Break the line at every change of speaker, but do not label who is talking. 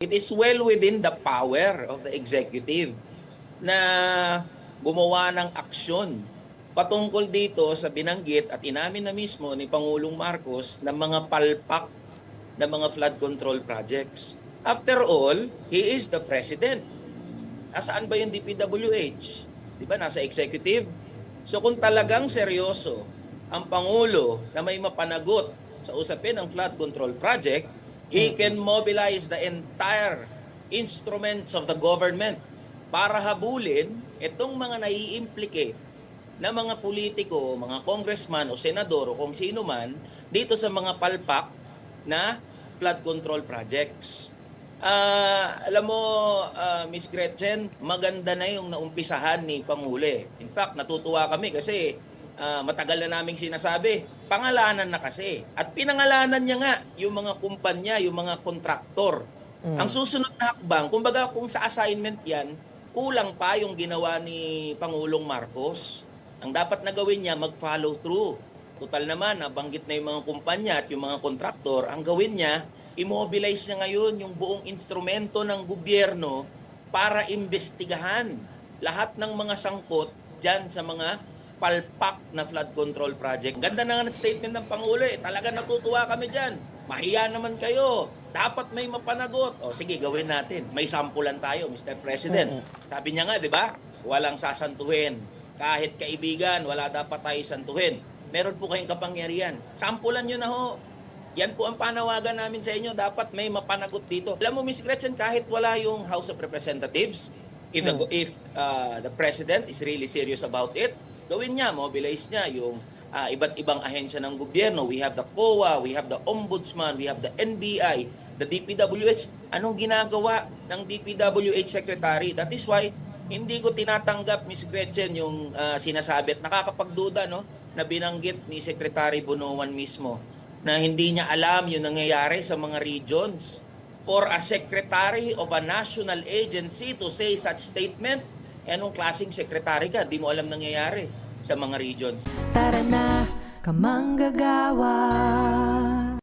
It is well within the power of the executive na gumawa ng aksyon patungkol dito sa binanggit at inamin na mismo ni Pangulong Marcos ng mga palpak ng mga flood control projects. After all, he is the president. Nasaan ba yung DPWH? Di ba? Nasa executive. So kung talagang seryoso ang Pangulo na may mapanagot sa usapin ng flood control project, he can mobilize the entire instruments of the government para habulin itong mga nai-implicate na mga politiko, mga congressman o senador o kung sino man dito sa mga palpak na flood control projects. Ah, alam mo, ah, Miss Gretchen, maganda na yung naumpisahan ni Pangulo. eh. In fact, natutuwa kami kasi ah, matagal na naming sinasabi, pangalanan na kasi. At pinangalanan niya nga yung mga kumpanya, yung mga kontraktor. Ang susunod na hakbang, kumbaga kung sa assignment yan, kulang pa yung ginawa ni Pangulong Marcos. Ang dapat na gawin niya, mag-follow through. Total naman, nabanggit na yung mga kumpanya at yung mga kontraktor, ang gawin niya, immobilize niya ngayon yung buong instrumento ng gobyerno para imbestigahan lahat ng mga sangkot dyan sa mga palpak na flood control project. Ganda na nga ng statement ng Pangulo eh. Talaga natutuwa kami dyan. Mahiya naman kayo. Dapat may mapanagot. O sige, gawin natin. May sampulan tayo, Mr. President. Sabi niya nga, di ba? Walang sasantuhin. Kahit kaibigan, wala dapat tayo santuhin. Meron po kayong kapangyarihan. Sampulan nyo na ho. Yan po ang panawagan namin sa inyo. Dapat may mapanagot dito. Alam mo, Miss Gretchen, kahit wala yung House of Representatives, if the, if uh, the President is really serious about it, gawin niya, mobilize niya yung uh, iba't ibang ahensya ng gobyerno. We have the COA, we have the Ombudsman, we have the NBI, the DPWH. Anong ginagawa ng DPWH Secretary? That is why hindi ko tinatanggap, Miss Gretchen, yung uh, sinasabi at nakakapagduda no, na binanggit ni Secretary Bunuan mismo na hindi niya alam yung nangyayari sa mga regions. For a secretary of a national agency to say such statement, eh, anong klaseng secretary ka? Di mo alam nangyayari sa mga regions.
Tara na, kamanggagawa